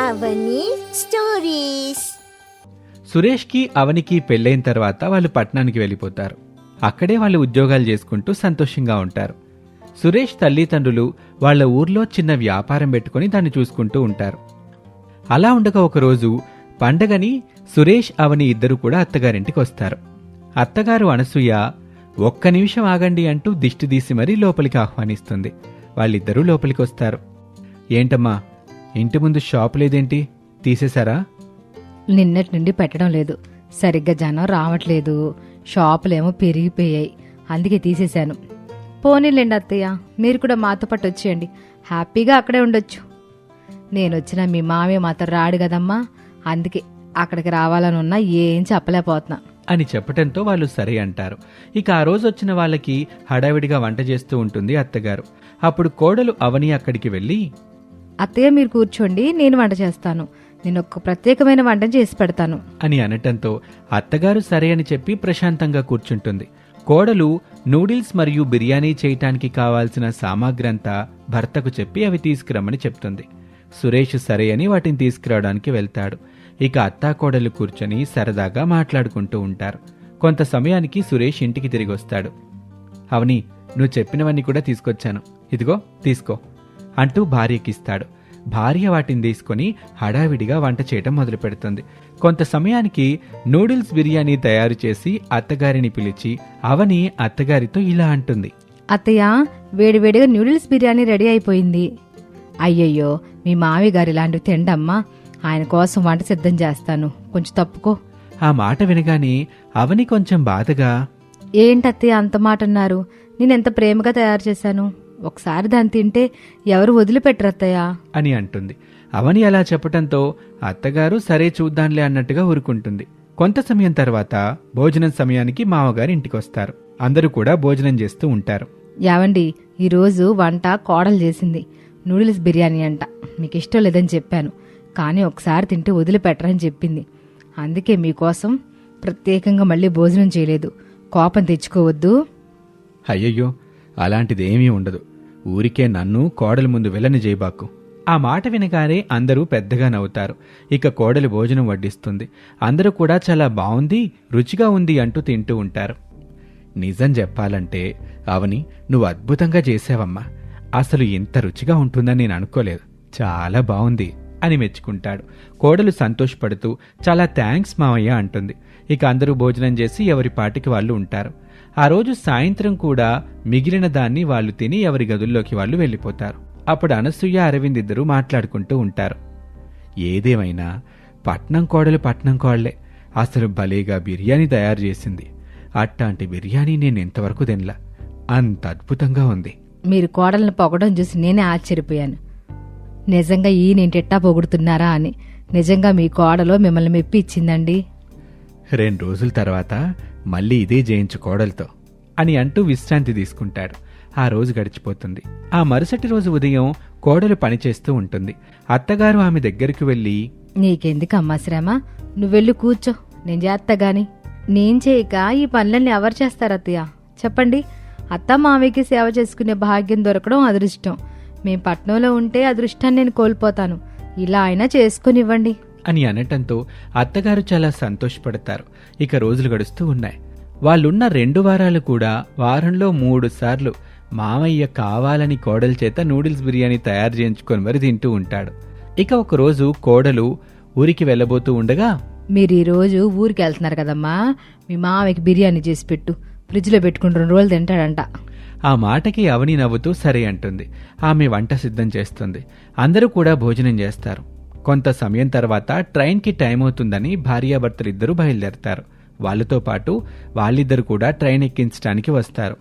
అవని stories. సురేష్కి అవనికి పెళ్ళైన తర్వాత వాళ్ళు పట్నానికి వెళ్ళిపోతారు. అక్కడే వాళ్ళు ఉద్యోగాలు చేసుకుంటూ సంతోషంగా ఉంటారు. సురేష్ తల్లిదండ్రులు వాళ్ళ ఊర్లో చిన్న వ్యాపారం పెట్టుకుని దాన్ని చూసుకుంటూ ఉంటారు. అలా ఉండగా ఒకరోజు పండగని సురేష్ అవని ఇద్దరు కూడా అత్తగారింటికి వస్తారు. అత్తగారు అనసూయ ఒక్క నిమిషం ఆగండి అంటూ దిష్టి తీసి మరీ లోపలికి ఆహ్వానిస్తుంది. వాళ్ళిద్దరూ లోపలికి వస్తారు. ఏంటమ్మా ఇంటి ముందు షాప్ లేదేంటి? తీసేశారా? నిన్నటి నుండి పెట్టడం లేదు. సరిగ్గా జనం రావట్లేదు. షాపులేమో పెరిగిపోయాయి. అందుకే తీసేశాను. పోనీలేండి అత్తయ్య మీరు కూడా మాతో పాటు వచ్చేయండి. హ్యాపీగా అక్కడే ఉండొచ్చు. నేను వచ్చిన మీ మామయ్య మాతో రాడు కదమ్మా. అందుకే అక్కడికి రావాలని ఉన్నా ఏం చెప్పలేకపోతున్నా. అని చెప్పటంతో వాళ్ళు సరే అంటారు. ఇక ఆ రోజు వచ్చిన వాళ్ళకి హడావిడిగా వంట చేస్తూ ఉంటుంది అత్తగారు. అప్పుడు కోడలు అవని అక్కడికి వెళ్ళి అత్తయ్య మీరు కూర్చోండి నేను వంట చేస్తాను. నేను ఒక ప్రత్యేకమైన వంట చేసి పెడతాను. అని అనటంతో అత్తగారు సరే అని చెప్పి ప్రశాంతంగా కూర్చుంటుంది. కోడలు నూడిల్స్ మరియు బిర్యానీ చేయటానికి కావాల్సిన సామాగ్రి అంతా భర్తకు చెప్పి అవి తీసుకురమ్మని చెప్తుంది. సురేష్ సరే అని వాటిని తీసుకురావడానికి వెళ్తాడు. ఇక అత్తా కోడలు కూర్చొని సరదాగా మాట్లాడుకుంటూ ఉంటారు. కొంత సమయానికి సురేష్ ఇంటికి తిరిగి వస్తాడు. అవని నువ్వు చెప్పినవన్నీ కూడా తీసుకొచ్చాను. ఇదిగో తీసుకో. అంటూ భార్యకిస్తాడు. భార్య వాటిని తీసుకొని హడావిడిగా వంట చేయటం మొదలు పెడుతుంది కొంత సమయానికి నూడిల్స్ బిర్యానీ తయారు చేసి అత్తగారిని పిలిచి అవని అత్తగారితో ఇలా అంటుంది. అత్తయ్య వేడివేడిగా నూడిల్స్ బిర్యానీ రెడీ అయిపోయింది. అయ్యయ్యో మీ మావి గారు ఇలాంటివి తిండమ్మా. ఆయన కోసం వంట సిద్ధం చేస్తాను. కొంచెం తప్పుకో. ఆ మాట వినగానే అవని కొంచెం బాధగా ఏంటత్తయ్య అంత మాట అన్నారు నేను ఎంత ప్రేమగా తయారు చేశాను? ఒకసారి దాన్ని తింటే ఎవరు వదిలిపెట్టరు అత్తయ్య అని అంటుంది. అవని అలా చెప్పటంతో అత్తగారు సరే చూద్దాంలే అన్నట్టుగా ఊరుకుంటుంది. కొంత సమయం తర్వాత భోజనం సమయానికి మామగారు ఇంటికొస్తారు. అందరూ కూడా భోజనం చేస్తూ ఉంటారు. యావండి ఈరోజు వంట కోడలు చేసింది. నూడిల్స్ బిర్యానీ అంట. మీకు ఇష్టం లేదని చెప్పాను. కానీ ఒకసారి తింటే వదిలిపెట్టరని చెప్పింది. అందుకే మీకోసం ప్రత్యేకంగా మళ్ళీ భోజనం చేయలేదు. కోపం తెచ్చుకోవద్దు. అయ్యయ్యో అలాంటిదేమీ ఉండదు. ఊరికే నన్ను కోడలి ముందు వెళ్ళని జైబాకు ఆ మాట వినగానే అందరూ పెద్దగా నవ్వుతారు. ఇక కోడలు భోజనం వడ్డిస్తుంది. అందరూ కూడా చాలా బాగుంది రుచిగా ఉంది అంటూ తింటూ ఉంటారు. నిజం చెప్పాలంటే అవని నువ్వు అద్భుతంగా చేసావమ్మా అసలు ఇంత రుచిగా ఉంటుందని నేను అనుకోలేదు. చాలా బాగుంది అని మెచ్చుకుంటాడు. కోడలు సంతోషపడుతూ చాలా థ్యాంక్స్ మావయ్య అంటుంది. ఇక అందరూ భోజనం చేసి ఎవరి పాటికి వాళ్ళు ఉంటారు. ఆ రోజు సాయంత్రం కూడా మిగిలిన దాన్ని వాళ్ళు తిని ఎవరి గదుల్లోకి వాళ్ళు వెళ్ళిపోతారు. అప్పుడు అనసూయ అరవింద్ ఇద్దరు మాట్లాడుకుంటూ ఉంటారు. ఏదేమైనా పట్నం కోడలు పట్నం కోడలే. అసలు భలేగా బిర్యానీ తయారు చేసింది. అట్టాంటి బిర్యానీ నేను ఇంతవరకు తినలా. అంత అద్భుతంగా ఉంది. మీరు కోడల్ని పొగడం చూసి నేనే ఆశ్చర్యపోయాను. నిజంగా ఈయనేంటెట్టా పొగుడుతున్నారా అని. నిజంగా మీ కోడలో మిమ్మల్ని మెప్పి ఇచ్చిందండి రెండు రోజుల తర్వాత మళ్ళీ ఇదే జయించు కోడలతో అని అంటూ విశ్రాంతి తీసుకుంటాడు ఆ రోజు గడిచిపోతుంది. ఆ మరుసటి రోజు ఉదయం కోడలు పనిచేస్తూ ఉంటుంది. అత్తగారు ఆమె దగ్గరికి వెళ్ళి నీకెందుకు అమ్మా శ్రమ? నువ్వెళ్ళి కూర్చో. నేను చేస్తా గాని. నేను చేయక ఈ పనులన్నీ ఎవరు చేస్తారు అత్తయ్య? చెప్పండి. అత్త మామయ్యకి సేవ చేసుకునే భాగ్యం దొరకడం అదృష్టం. మేం పట్నంలో ఉంటే అదృష్టాన్ని నేను కోల్పోతాను. ఇలా అయినా చేసుకునివ్వండి. అని అనటంతో అత్తగారు చాలా సంతోషపడతారు. ఇక రోజులు గడుస్తూ ఉన్నాయి. వాళ్ళున్న రెండు వారాలు కూడా వారంలో మూడు సార్లు మామయ్య కావాలని కోడల చేత నూడిల్స్ బిర్యానీ తయారు చేయించుకొని మరి తింటూ ఉంటాడు. ఇక ఒకరోజు కోడలు ఊరికి వెళ్ళబోతూ ఉండగా మీరు ఈ రోజు ఊరికి వెళ్తున్నారు కదమ్మా మీ మామయ్యకి బిర్యానీ చేసి పెట్టు ఫ్రిడ్జ్లో పెట్టుకుని రెండు రోజులు తింటాడంట. ఆ మాటకి అవని నవ్వుతూ సరే అంటుంది. ఆమె వంట సిద్ధం చేస్తుంది. అందరూ కూడా భోజనం చేస్తారు. కొంత సమయం తర్వాత ట్రైన్కి టైం అవుతుందని భార్యాభర్తలిద్దరూ బయలుదేరతారు. వాళ్ళతో పాటు వాళ్ళిద్దరు కూడా ట్రైన్ ఎక్కించడానికి వస్తారు.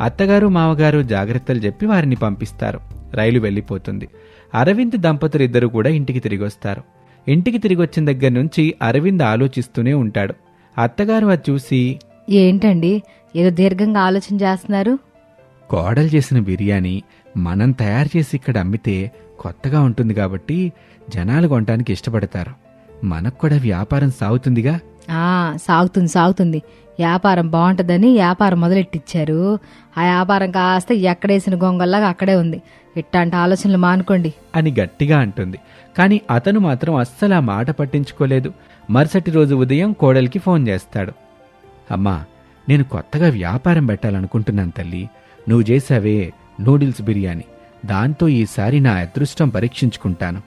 అత్తగారు మామగారు జాగ్రత్తలు చెప్పి వారిని పంపిస్తారు. రైలు వెళ్ళిపోతుంది. అరవింద్ దంపతులిద్దరూ కూడా ఇంటికి తిరిగి వస్తారు ఇంటికి తిరిగి వచ్చిన దగ్గర నుంచి అరవింద్ ఆలోచిస్తూనే ఉంటాడు. అత్తగారు అది చూసి ఏంటండి ఏదో దీర్ఘంగా ఆలోచన చేస్తున్నారు? కోడలు చేసిన బిర్యానీ మనం తయారు చేసి ఇక్కడ అమ్మితే కొత్తగా ఉంటుంది కాబట్టి జనాలు కొనడానికి ఇష్టపడతారు. మనకు కూడా వ్యాపారం సాగుతుందిగా? ఆ సాగుతుంది సాగుతుంది. వ్యాపారం బాగుంటుందని వ్యాపారం మొదలెట్టిచ్చారు. ఆ వ్యాపారం కాస్త ఎక్కడేసిన గొంగల్లాగా అక్కడే ఉంది. ఇట్లాంటి ఆలోచనలు మానుకోండి. అని గట్టిగా అంటుంది. కానీ అతను మాత్రం అస్సలు ఆ మాట పట్టించుకోలేదు. మరుసటి రోజు ఉదయం కోడలికి ఫోన్ చేస్తాడు. అమ్మా నేను కొత్తగా వ్యాపారం పెట్టాలనుకుంటున్నాను తల్లి. నువ్వు చేసావే నూడిల్స్ బిర్యానీ. దాంతో ఈసారి నా అదృష్టం పరీక్షించుకుంటాను.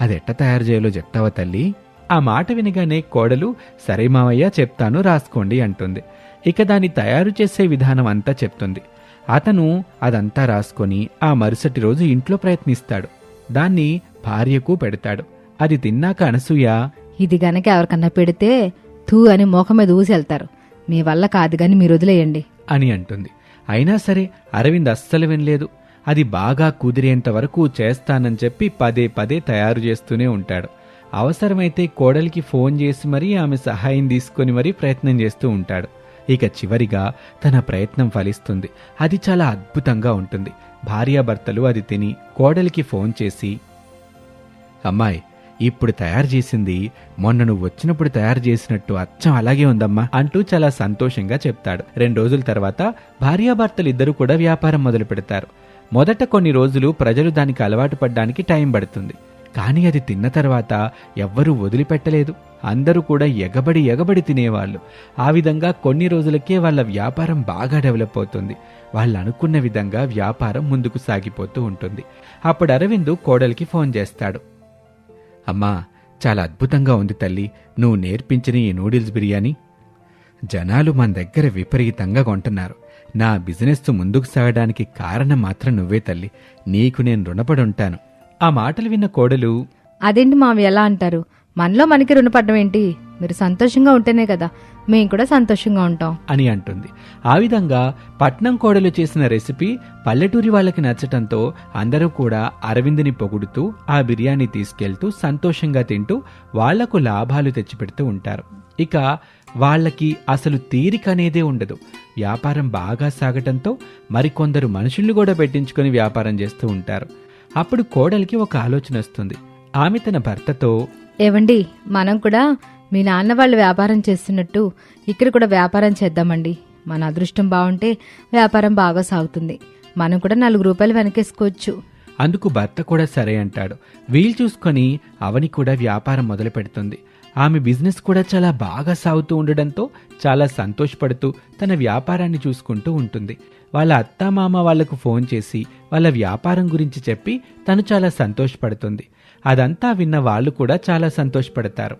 అది ఎట్ట తయారు చేయాలో చెప్తావా తల్లి? ఆ మాట వినగానే కోడలు సరే మావయ్య చెప్తాను రాసుకోండి అంటుంది. ఇక దాన్ని తయారు చేసే విధానం అంతా చెప్తుంది. అతను అదంతా రాసుకొని ఆ మరుసటి రోజు ఇంట్లో ప్రయత్నిస్తాడు. దాన్ని భార్యకు పెడతాడు. అది తిన్నాక అనసూయ ఇది గనక ఎవరికన్నా పెడితే తూ అని మోఖం మీద వెళ్తారు. మీ వల్ల కాదు గాని మీరు వదిలేయండి అని అంటుంది. అయినా సరే అరవింద్ అస్సలు వినలేదు. అది బాగా కుదిరేంత వరకు చేస్తానని చెప్పి పదే పదే తయారు చేస్తూనే ఉంటాడు. అవసరమైతే కోడలికి ఫోన్ చేసి మరీ ఆమె సహాయం తీసుకొని మరీ ప్రయత్నం చేస్తూ ఉంటాడు. ఇక చివరిగా తన ప్రయత్నం ఫలిస్తుంది. అది చాలా అద్భుతంగా ఉంటుంది. భార్యాభర్తలు అది తిని కోడలికి ఫోన్ చేసి అమ్మాయి ఇప్పుడు తయారు చేసింది. మొన్న నువ్వు వచ్చినప్పుడు తయారు చేసినట్టు అచ్చం అలాగే ఉందమ్మా అంటూ చాలా సంతోషంగా చెప్తాడు. రెండు రోజుల తర్వాత భార్యాభర్తలు ఇద్దరు కూడా వ్యాపారం మొదలు పెడతారు. మొదట కొన్ని రోజులు ప్రజలు దానికి అలవాటు పడ్డానికి టైం పడుతుంది. కానీ అది తిన్న తర్వాత ఎవ్వరూ వదిలిపెట్టలేదు. అందరూ కూడా ఎగబడి ఎగబడి తినేవాళ్ళు. ఆ విధంగా కొన్ని రోజులకే వాళ్ళ వ్యాపారం బాగా డెవలప్ అవుతుంది. వాళ్ళు అనుకున్న విధంగా వ్యాపారం ముందుకు సాగిపోతూ ఉంటుంది. అప్పుడు అరవింద్ కోడలికి ఫోన్ చేస్తాడు. అమ్మా చాలా అద్భుతంగా ఉంది తల్లి. నువ్వు నేర్పించిన ఈ నూడిల్స్ బిర్యానీ? జనాలు మన దగ్గర విపరీతంగా కొంటున్నారు. నా బిజినెస్ ముందుకు సాగడానికి కారణం మాత్రం నువ్వే తల్లి. నీకు నేను రుణపడి ఉంటాను. ఆ మాటలు విన్న కోడలు అదేంటి మావి ఎలా అంటారు? మనలో మనకి రుణపడ్డం ఏంటి? మీరు సంతోషంగా ఉంటేనే కదా. మేము కూడా సంతోషంగా ఉంటాం. అని అంటుంది. ఆ విధంగా పట్నం కోడలు చేసిన రెసిపీ పల్లెటూరి వాళ్ళకి నచ్చటంతో అందరూ కూడా అరవింద్ని పొగుడుతూ ఆ బిర్యానీ తీసుకెళ్తూ సంతోషంగా తింటూ వాళ్ళకు లాభాలు తెచ్చిపెడుతూ ఉంటారు. ఇక వాళ్ళకి అసలు తీరిక అనేదే ఉండదు. వ్యాపారం బాగా సాగటంతో మరికొందరు మనుషుల్ని కూడా పెట్టించుకొని వ్యాపారం చేస్తూ ఉంటారు. అప్పుడు కోడలికి ఒక ఆలోచన వస్తుంది. ఆమె తన భర్తతో ఏవండి మనం కూడా మీ నాన్న వాళ్ళు వ్యాపారం చేస్తున్నట్టు ఇక్కడ కూడా వ్యాపారం చేద్దామండి. మన అదృష్టం బాగుంటే వ్యాపారం బాగా సాగుతుంది. మనం కూడా నాలుగు రూపాయలు వెనకేసుకోవచ్చు. అందుకు భర్త కూడా సరే అంటాడు. వీలు చూసుకొని అవని కూడా వ్యాపారం మొదలు పెడుతుంది. ఆమె బిజినెస్ కూడా చాలా బాగా సాగుతూ ఉండడంతో చాలా సంతోషపడుతూ తన వ్యాపారాన్ని చూసుకుంటూ ఉంటుంది. వాళ్ళ అత్తామామ వాళ్ళకు ఫోన్ చేసి వాళ్ళ వ్యాపారం గురించి చెప్పి తను చాలా సంతోషపడుతుంది. అదంతా విన్న వాళ్ళు కూడా చాలా సంతోషపడతారు.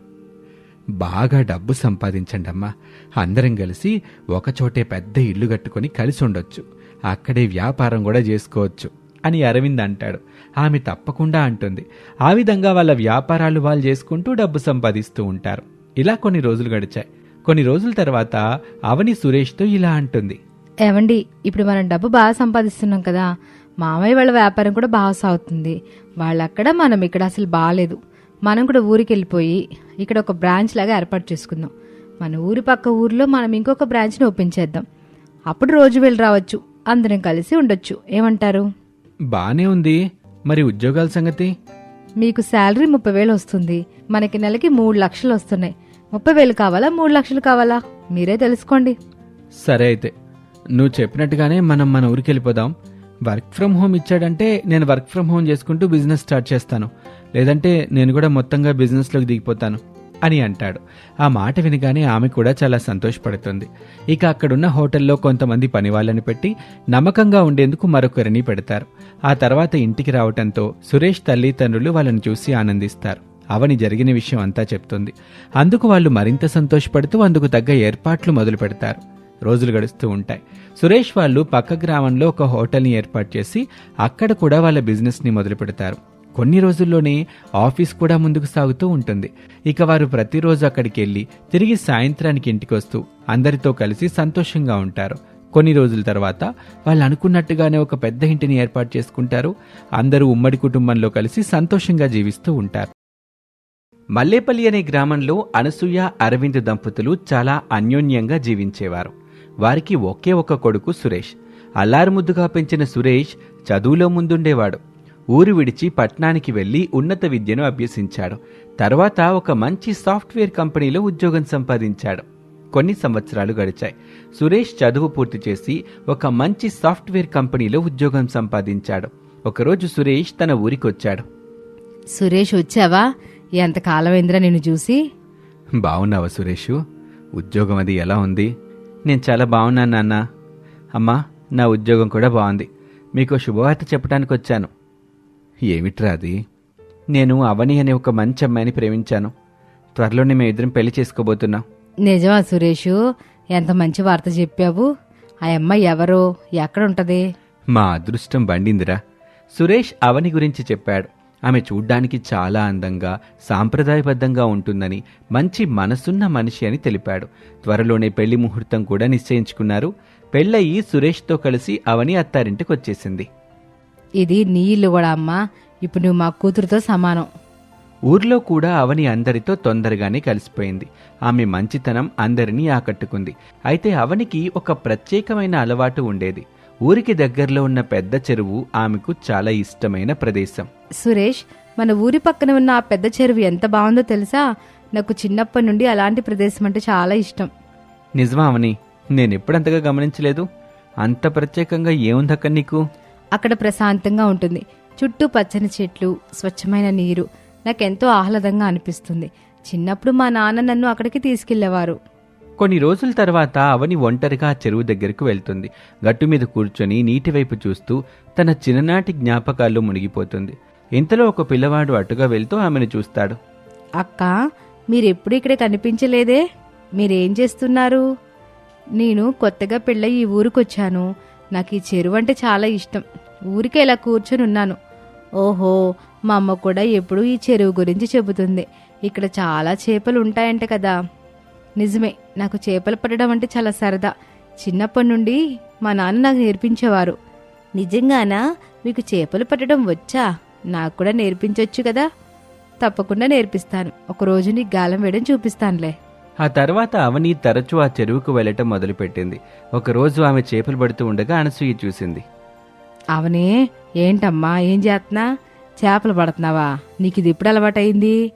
బాగా డబ్బు సంపాదించండమ్మా. అందరం కలిసి ఒకచోటే పెద్ద ఇల్లు కట్టుకొని కలిసి ఉండొచ్చు. అక్కడే వ్యాపారం కూడా చేసుకోవచ్చు అని అరవింద్ అంటాడు. ఆమె తప్పకుండా అంటుంది. ఆ విధంగా వాళ్ళ వ్యాపారాలు వాళ్ళు చేసుకుంటూ డబ్బు సంపాదిస్తూ ఉంటారు. ఇలా కొన్ని రోజులు గడిచాయి. కొన్ని రోజుల తర్వాత అవని సురేష్తో ఇలా అంటుంది. ఏమండి ఇప్పుడు మనం డబ్బు బాగా సంపాదిస్తున్నాం కదా. మామయ్య వాళ్ళ వ్యాపారం కూడా బాగా సాగుతుంది. వాళ్ళక్కడ మనం ఇక్కడ అసలు బాగాలేదు మనం కూడా ఊరికి వెళ్ళిపోయి ఇక్కడ ఒక బ్రాంచ్ లాగా ఏర్పాటు చేసుకుందాం. మన ఊరి పక్క ఊర్లో మనం ఇంకొక బ్రాంచ్ని ఓపెన్ చేద్దాం. అప్పుడు రోజు వెళ్ళి రావచ్చు. అందరం కలిసి ఉండొచ్చు. ఏమంటారు? బానే ఉంది. మరి ఉద్యోగాల సంగతి? మీకు శాలరీ ముప్పై వేలు వస్తుంది. మనకి నెలకి మూడు లక్షలు వస్తున్నాయి. ముప్పై వేలు కావాలా? మూడు లక్షలు కావాలా? మీరే తెలుసుకోండి. సరే అయితే. నువ్వు చెప్పినట్టుగానే మనం మన ఊరికి వెళ్ళిపోదాం. వర్క్ ఫ్రమ్ హోమ్ ఇచ్చాడంటే నేను వర్క్ ఫ్రమ్ హోమ్ చేసుకుంటూ బిజినెస్ స్టార్ట్ చేస్తాను. లేదంటే నేను కూడా మొత్తంగా బిజినెస్లోకి దిగిపోతాను అని అంటాడు. ఆ మాట వినగానే ఆమె కూడా చాలా సంతోషపడుతుంది. ఇక అక్కడున్న హోటల్లో కొంతమంది పని వాళ్ళని పెట్టి నమ్మకంగా ఉండేందుకు మరొకరిని పెడతారు. ఆ తర్వాత ఇంటికి రావటంతో సురేష్ తల్లిదండ్రులు వాళ్ళని చూసి ఆనందిస్తారు. అవని జరిగిన విషయం అంతా చెప్తుంది. అందుకు వాళ్ళు మరింత సంతోషపడుతూ అందుకు తగ్గ ఏర్పాట్లు మొదలు పెడతారు రోజులు గడుస్తూ ఉంటాయి. సురేష్ వాళ్ళు పక్క గ్రామంలో ఒక హోటల్ని ఏర్పాటు చేసి అక్కడ కూడా వాళ్ళ బిజినెస్ని మొదలు పెడతారు. కొన్ని రోజుల్లోనే ఆఫీస్ కూడా ముందుకు సాగుతూ ఉంటుంది. ఇక వారు ప్రతిరోజు అక్కడికి వెళ్ళి తిరిగి సాయంత్రానికి ఇంటికి వస్తూ అందరితో కలిసి సంతోషంగా ఉంటారు. కొన్ని రోజుల తర్వాత వాళ్ళు అనుకున్నట్టుగానే ఒక పెద్ద ఇంటిని ఏర్పాటు చేసుకుంటారు. అందరూ ఉమ్మడి కుటుంబంలో కలిసి సంతోషంగా జీవిస్తూ ఉంటారు. మల్లేపల్లి అనే గ్రామంలో అనసూయ అరవింద్ దంపతులు చాలా అన్యోన్యంగా జీవించేవారు. వారికి ఒకే ఒక కొడుకు సురేష్. అల్లారుముద్దుగా పెంచిన సురేష్ చదువులో ముందుండేవాడు. ఊరు విడిచి పట్నానికి వెళ్ళి ఉన్నత విద్యను అభ్యసించాడు. తర్వాత ఒక మంచి సాఫ్ట్వేర్ కంపెనీలో ఉద్యోగం సంపాదించాడు. కొన్ని సంవత్సరాలు గడిచాయి. సురేష్ చదువు పూర్తి చేసి ఒక మంచి సాఫ్ట్వేర్ కంపెనీలో ఉద్యోగం సంపాదించాడు. ఒకరోజు సురేష్ తన ఊరికొచ్చాడు. సురేష్ వచ్చావా? ఎంత కాలమైందిరా నిన్ను చూసి? బావున్నావా సురేషు? ఉద్యోగం అది ఎలా ఉంది? నేను చాలా బాగున్నాను నాన్న. అమ్మా నా ఉద్యోగం కూడా బాగుంది. మీకు శుభవార్త చెప్పడానికి వచ్చాను ఏమిట్రా అది? నేను అవని అనే ఒక మంచి అమ్మాయిని ప్రేమించాను. త్వరలోనే మేము ఇద్దరం పెళ్ళి చేసుకోబోతున్నాం. నిజమా సురేషు? ఎంత మంచి వార్త చెప్పావు. ఆ అమ్మాయి ఎవరో ఎక్కడ ఉంటది మా అదృష్టం బండిందిరా. సురేష్ అవని గురించి చెప్పాడు. ఆమె చూడ్డానికి చాలా అందంగా సాంప్రదాయబద్ధంగా ఉంటుందని మంచి మనసున్న మనిషి అని తెలిపాడు. త్వరలోనే పెళ్ళి ముహూర్తం కూడా నిశ్చయించుకున్నారు. పెళ్ళయి సురేష్తో కలిసి అవని అత్తారింటికి వచ్చేసింది ఇది నీ ఇల్లు కూడా అమ్మా. ఇప్పుడు నువ్వు మా కూతురుతో సమానం. ఊర్లో కూడా అవని అందరితో తొందరగానే కలిసిపోయింది. ఆమె మంచితనం అందరినీ ఆకట్టుకుంది. అయితే అవనికి ఒక ప్రత్యేకమైన అలవాటు ఉండేది. ఊరికి దగ్గరలో ఉన్న పెద్ద చెరువు ఆమెకు చాలా ఇష్టమైన ప్రదేశం. సురేష్ మన ఊరి పక్కన ఉన్న ఆ పెద్ద చెరువు ఎంత బాగుందో తెలుసా? నాకు చిన్నప్పటి నుండి అలాంటి ప్రదేశం అంటే చాలా ఇష్టం. నిజమా అవని? నేనెప్పుడంతగా గమనించలేదు. అంత ప్రత్యేకంగా ఏముందక్క నీకు? అక్కడ ప్రశాంతంగా ఉంటుంది. చుట్టూ పచ్చని చెట్లు స్వచ్ఛమైన నీరు. నాకెంతో ఆహ్లాదంగా అనిపిస్తుంది. చిన్నప్పుడు మా నాన్న నన్ను అక్కడికి తీసుకెళ్ళేవారు. కొన్ని రోజుల తర్వాత అవని ఒంటరిగా చెరువు దగ్గరకు వెళ్తుంది. గట్టు మీద కూర్చొని నీటి వైపు చూస్తూ తన చిన్ననాటి జ్ఞాపకాల్లో మునిగిపోతుంది. ఇంతలో ఒక పిల్లవాడు అటుగా వెళ్తూ ఆమెను చూస్తాడు. అక్క మీరెప్పుడు ఇక్కడ కనిపించలేదే? మీరేం చేస్తున్నారు? నేను కొత్తగా పెళ్ళయి ఈ ఊరికొచ్చాను. నాకు ఈ చెరువు అంటే చాలా ఇష్టం. ఊరికే ఇలా కూర్చొని ఉన్నాను. ఓహో మా అమ్మ కూడా ఎప్పుడూ ఈ చెరువు గురించి చెబుతుంది. ఇక్కడ చాలా చేపలు ఉంటాయంట కదా. నిజమే నాకు చేపలు పట్టడం అంటే చాలా సరదా. చిన్నప్పటి నుండి మా నాన్న నాకు నేర్పించేవారు. నిజంగానా? మీకు చేపలు పట్టడం వచ్చా? నాకు కూడా నేర్పించొచ్చు కదా. తప్పకుండా నేర్పిస్తాను. ఒకరోజు నీకు గాలం వేయడం చూపిస్తానులే. ఆ తర్వాత అవని తరచూ ఆ చెరువుకు వెళ్ళటం మొదలుపెట్టింది. ఒకరోజు ఆమె చేపలు పడుతూ ఉండగా అనసూయ చూసింది. అవనే ఏంటమ్మా ఏం చేస్తున్నా చేపలు పడుతున్నావా? నీకు ఇది ఎప్పుడు అలవాటైంది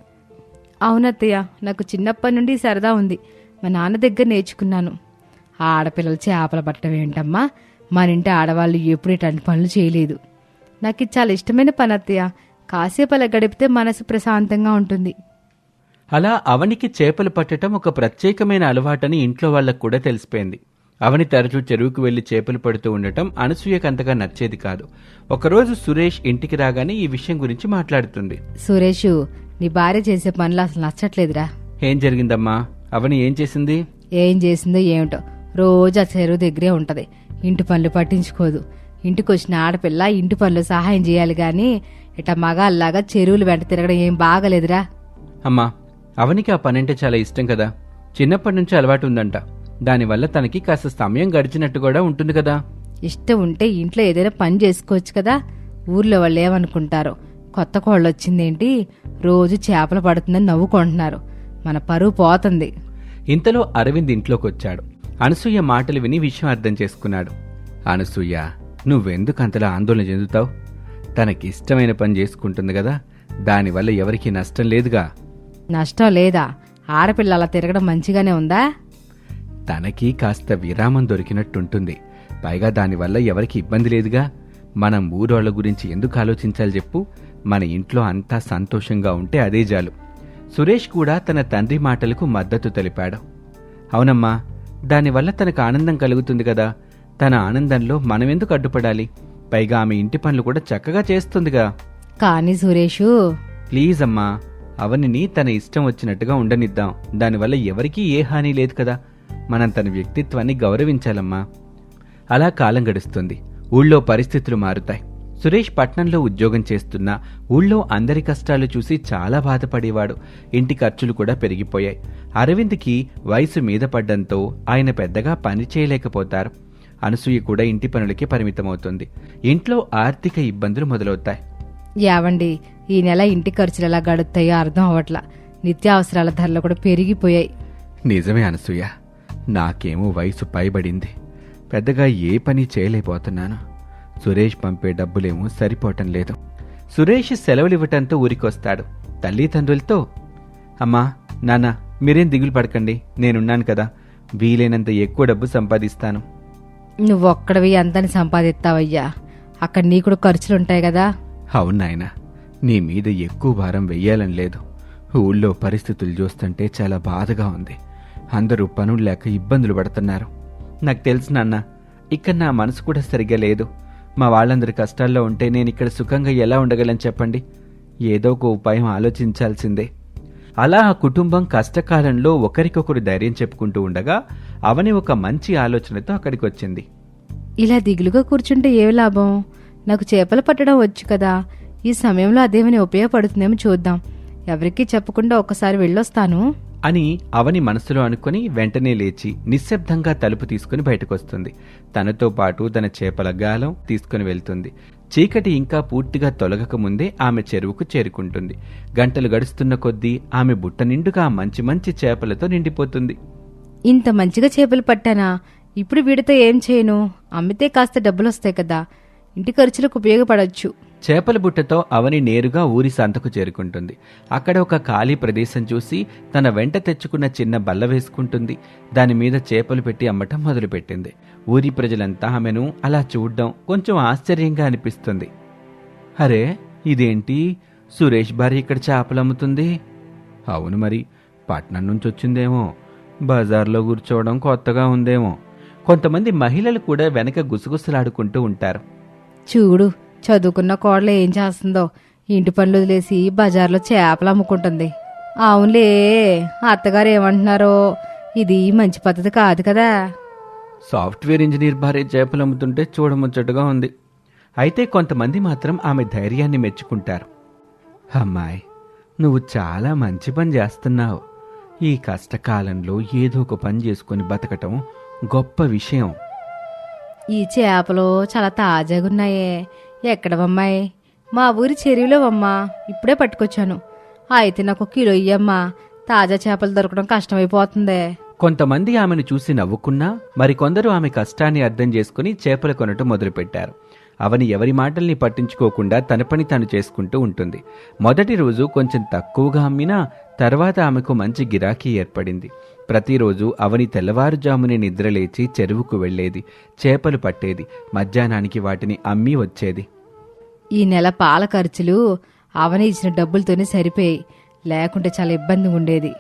అవునత్తయ్య నాకు చిన్నప్పటి నుండి సరదా ఉంది. మా నాన్న దగ్గర నేర్చుకున్నాను. ఆ ఆడపిల్లలు చేపలు పట్టడం ఏంటమ్మా? మన ఇంటి ఆడవాళ్ళు ఎప్పుడు ఇట్లాంటి పనులు చేయలేదు. నాకు చాలా ఇష్టమైన పని అత్తయ్య కాసేపు అలా గడిపితే మనసు ప్రశాంతంగా ఉంటుంది. అలా అవనికి చేపలు పట్టటం ఒక ప్రత్యేకమైన అలవాటని ఇంట్లో వాళ్ళకు కూడా తెలిసిపోయింది. అవని తరచూ చెరువుకు వెళ్ళి చేపలు పడుతూ ఉండటం అనసూయకు అంతగా నచ్చేది కాదు. ఒకరోజు సురేష్ ఇంటికి రాగానే ఈ విషయం గురించి మాట్లాడుతుంది. సురేషు నీ భార్య చేసే పనులు అసలు నచ్చట్లేదురా. ఏం జరిగిందమ్మా? అవని ఏం చేసింది? ఏం చేసిందో ఏమిటో. రోజు ఆ చెరువు దగ్గరే ఉంటది. ఇంటి పనులు పట్టించుకోదు. ఇంటికి వచ్చిన ఆడపిల్ల ఇంటి పనులు సహాయం చేయాలి గాని ఇట మగాల్లాగా చెరువులు వెంట తిరగడం ఏం బాగలేదురా. అమ్మా అవనికి ఆ పనంటే చాలా ఇష్టం కదా. చిన్నప్పటి నుంచి అలవాటు ఉందంట. దానివల్ల తనకి కాస్త సమయం గడిచినట్టు కూడా ఉంటుంది కదా. ఇష్టం ఉంటే ఇంట్లో ఏదైనా పని చేసుకోవచ్చు కదా. ఊర్లో వాళ్ళు ఏమనుకుంటారో. కొత్త కోళ్ళు వచ్చిందేంటి రోజు చేపలు పడుతుందని నవ్వుకుంటున్నారు. మన పరువు పోతుంది. ఇంతలో అరవింద్ ఇంట్లోకి వచ్చాడు అనసూయ మాటలు విని విషయం అర్థం చేసుకున్నాడు. అనసూయ నువ్వెందుకు అంతలా ఆందోళన చెందుతావు? తనకిష్టమైన పని చేసుకుంటుంది కదా దానివల్ల ఎవరికీ నష్టం లేదుగా? నష్టం లేదా? ఆడపిల్ల అలా తిరగడం మంచిగానే ఉందా? తనకి కాస్త విరామం దొరికినట్టుంటుంది. పైగా దానివల్ల ఎవరికి ఇబ్బంది లేదుగా? మనం ఊరోళ్ళ గురించి ఎందుకు ఆలోచించాలి చెప్పు? మన ఇంట్లో అంతా సంతోషంగా ఉంటే అదే చాలు సురేష్ కూడా తన తండ్రి మాటలకు మద్దతు తెలిపాడు. అవునమ్మా దానివల్ల తనకు ఆనందం కలుగుతుంది కదా? తన ఆనందంలో మనమెందుకు అడ్డుపడాలి? పైగా ఆమె ఇంటి పనులు కూడా చక్కగా చేస్తుందిగా. కానీ సురేషు. ప్లీజ్ అమ్మా అవనిని తన ఇష్టం వచ్చినట్టుగా ఉండనిద్దాం. దానివల్ల ఎవరికీ ఏ హాని లేదు కదా. మనం తన వ్యక్తిత్వాన్ని గౌరవించాలమ్మా. అలా కాలం గడుస్తుంది. ఊళ్ళో పరిస్థితులు మారుతాయి. సురేష్ పట్నంలో ఉద్యోగం చేస్తున్నా ఊళ్ళో అందరి కష్టాలు చూసి చాలా బాధపడేవాడు. ఇంటి ఖర్చులు కూడా పెరిగిపోయాయి. అరవింద్కి వయసు మీద పడ్డంతో ఆయన పెద్దగా పని చేయలేకపోతారు. అనసూయ కూడా ఇంటి పనులకి పరిమితమవుతుంది. ఇంట్లో ఆర్థిక ఇబ్బందులు మొదలవుతాయి. యావండి ఈ నెల ఇంటి ఖర్చులు ఎలా గడుస్తాయో అర్థం అవట్లా నిత్యావసరాల ధరలు కూడా పెరిగిపోయాయి. నిజమే అనసూయ. నాకేమో వయసు పైబడింది. పెద్దగా ఏ పని చేయలేకపోతున్నాను. సురేష్ పంపే డబ్బులేమో సరిపోవటం లేదు. సురేష్ సెలవులివ్వటంతో ఊరికొస్తాడు. తల్లిదండ్రులతో అమ్మా నాన్న మీరేం దిగులు పడకండి. నేనున్నాను కదా. వీలైనంత ఎక్కువ డబ్బు సంపాదిస్తాను. నువ్వు ఒక్కడవి అంతని సంపాదిస్తావయ్యా. అక్కడ నీ కూడా ఖర్చులుంటాయి కదా. అవును నాయనా నీ మీద ఎక్కువ భారం వెయ్యాలని లేదు. ఊళ్ళో పరిస్థితులు చూస్తుంటే చాలా బాధగా ఉంది. అందరూ పనులు లేక ఇబ్బందులు పడుతున్నారు. నాకు తెలుసు నాన్న ఇక్కడ నా మనసు కూడా సరిగ్గా లేదు. మా వాళ్ళందరి కష్టాల్లో ఉంటే నేను ఇక్కడ సుఖంగా ఎలా ఉండగలను చెప్పండి? ఏదో ఒక ఉపాయం ఆలోచించాల్సిందే. అలా ఆ కుటుంబం కష్టకాలంలో ఒకరికొకరు ధైర్యం చెప్పుకుంటూ ఉండగా అవని ఒక మంచి ఆలోచనతో అక్కడికి వచ్చింది ఇలా దిగులుగా కూర్చుంటే ఏ లాభం? నాకు చేపలు పట్టడం వచ్చు కదా. ఈ సమయంలో అదేమని ఉపయోగపడుతుందేమో చూద్దాం. ఎవరికీ చెప్పకుండా ఒక్కసారి వెళ్ళొస్తాను. అని అవని మనసులో అనుకుని వెంటనే లేచి నిశ్శబ్దంగా తలుపు తీసుకుని బయటకొస్తుంది. తనతో పాటు తన చేపల గాలం తీసుకుని వెళ్తుంది. చీకటి ఇంకా పూర్తిగా తొలగక ముందే ఆమె చెరువుకు చేరుకుంటుంది. గంటలు గడుస్తున్న కొద్దీ ఆమె బుట్ట నిండుగా మంచి మంచి చేపలతో నిండిపోతుంది. ఇంత మంచిగా చేపలు పట్టానా? ఇప్పుడు వీడితో ఏం చేయను? అమ్మితే కాస్త డబ్బులు వస్తాయి కదా. ఇంటి ఖర్చులకు ఉపయోగపడవచ్చు చేపల బుట్టతో అవని నేరుగా ఊరి సంతకు చేరుకుంటుంది. అక్కడ ఒక ఖాళీ ప్రదేశం చూసి తన వెంట తెచ్చుకున్న చిన్న బల్ల వేసుకుంటుంది. దాని మీద చేపలు పెట్టి అమ్మటం మొదలుపెట్టింది. ఊరి ప్రజలంతా ఆమెను అలా చూడ్డం కొంచెం ఆశ్చర్యంగా అనిపిస్తుంది. అరే ఇదేంటి? సురేష్ భార్య ఇక్కడ చేపలు అమ్ముతుంది? అవును మరి పట్నం నుంచి వచ్చిందేమో బజార్లో కూర్చోవడం కొత్తగా ఉందేమో. కొంతమంది మహిళలు కూడా వెనక గుసగుసలాడుకుంటూ ఉంటారు. చూడు చదువుకున్న కోడలు ఏం చేస్తుందో. ఇంటి పనులు వదిలేసి బజార్లో చేపలు అమ్ముకుంటుంది. అవునులే అత్తగారు ఏమంటున్నారో? ఇది మంచి పద్ధతి కాదు కదా. సాఫ్ట్వేర్ ఇంజనీర్ భార్య చేపలు అమ్ముతుంటే చూడముచ్చటగా ఉంది. అయితే కొంతమంది మాత్రం ఆమె ధైర్యాన్ని మెచ్చుకుంటారు. అమ్మాయి నువ్వు చాలా మంచి పని చేస్తున్నావు. ఈ కష్టకాలంలో ఏదో ఒక పని చేసుకొని బతకటం గొప్ప విషయం. ఈ చేపలు చాలా తాజాగా ఉన్నాయే ఎక్కడవమ్మాయి మా ఊరి చెరువులో అమ్మా ఇప్పుడే పట్టుకొచ్చాను. అయితే నాకు కిలో ఇయ్యమ్మా. తాజా చేపలు దొరకడం కష్టమైపోతుందే. కొంతమంది ఆమెను చూసి నవ్వుకున్నా మరికొందరు ఆమె కష్టాన్ని అర్థం చేసుకుని చేపలు కొనటం మొదలుపెట్టారు. అవని ఎవరి మాటల్ని పట్టించుకోకుండా తన పని తాను చేసుకుంటూ ఉంటుంది. మొదటి రోజు కొంచెం తక్కువగా అమ్మినా తర్వాత ఆమెకు మంచి గిరాకీ ఏర్పడింది. ప్రతిరోజు అవని తెల్లవారుజామునే నిద్రలేచి చెరువుకు వెళ్ళేది చేపలు పట్టేది మధ్యాహ్నానికి వాటిని అమ్మి వచ్చేది. ఈ నెల పాల ఖర్చులు అవని ఇచ్చిన డబ్బులతోనే సరిపోయాయి. లేకుంటే చాలా ఇబ్బందిగా ఉండేది.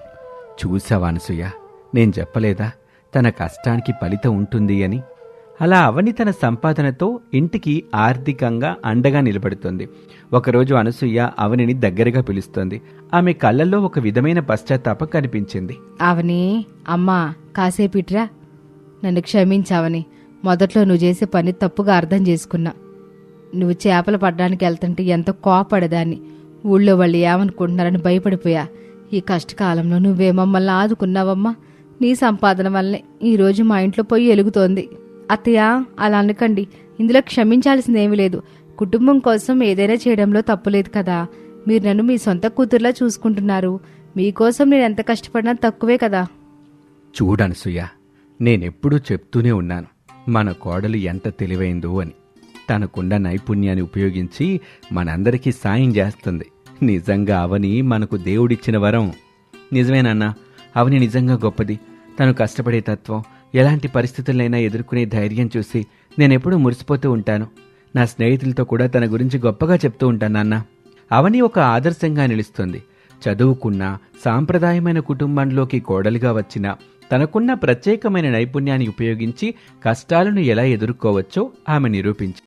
చూసావా అనసూయ? నేను చెప్పలేదా? తన కష్టానికి ఫలితం ఉంటుంది అని. అలా అవని తన సంపాదనతో ఇంటికి ఆర్థికంగా అండగా నిలబడుతుంది. ఒకరోజు అనసూయ అవనిని దగ్గరగా పిలుస్తుంది. ఆమె కళ్ళల్లో ఒక విధమైన పశ్చాత్తాపం కనిపించింది. అవని అమ్మా కాసేపిట్రా నన్ను క్షమించావని మొదట్లో నువ్వు చేసే పని తప్పుగా అర్థం చేసుకున్నా. నువ్వు చేపలు పడ్డానికి వెళ్తుంటే ఎంతో కోపడదాన్ని ఊళ్ళో వాళ్ళు ఏమనుకుంటున్నారని భయపడిపోయా. ఈ కష్టకాలంలో నువ్వే మమ్మల్ని ఆదుకున్నావమ్మా. నీ సంపాదన వల్లనే ఈరోజు మా ఇంట్లో పొయ్యి ఎలుగుతోంది. అత్తయ్య అలా అనకండి. ఇందులో క్షమించాల్సిందేమీ లేదు. కుటుంబం కోసం ఏదైనా చేయడంలో తప్పులేదు కదా. మీరు నన్ను మీ సొంత కూతుర్లా చూసుకుంటున్నారు. మీకోసం నేను ఎంత కష్టపడినా తక్కువే కదా. చూడనసూయ నేనెప్పుడూ చెప్తూనే ఉన్నాను. మన కోడలు ఎంత తెలివైందో అని. తనకున్న నైపుణ్యాన్ని ఉపయోగించి మనందరికీ సాయం చేస్తుంది. నిజంగా అవని మనకు దేవుడిచ్చిన వరం. నిజమేనన్నా? అవని నిజంగా గొప్పది. తను కష్టపడే తత్వం ఎలాంటి పరిస్థితులైనా ఎదుర్కొనే ధైర్యం చూసి నేనెప్పుడూ మురిసిపోతూ ఉంటాను. నా స్నేహితులతో కూడా తన గురించి గొప్పగా చెప్తూ ఉంటాను నాన్న. అవని ఒక ఆదర్శంగా నిలుస్తుంది. చదువుకున్న సాంప్రదాయమైన కుటుంబంలోకి కోడలుగా వచ్చిన తనకున్న ప్రత్యేకమైన నైపుణ్యాన్ని ఉపయోగించి కష్టాలను ఎలా ఎదుర్కోవచ్చో ఆమె నిరూపించి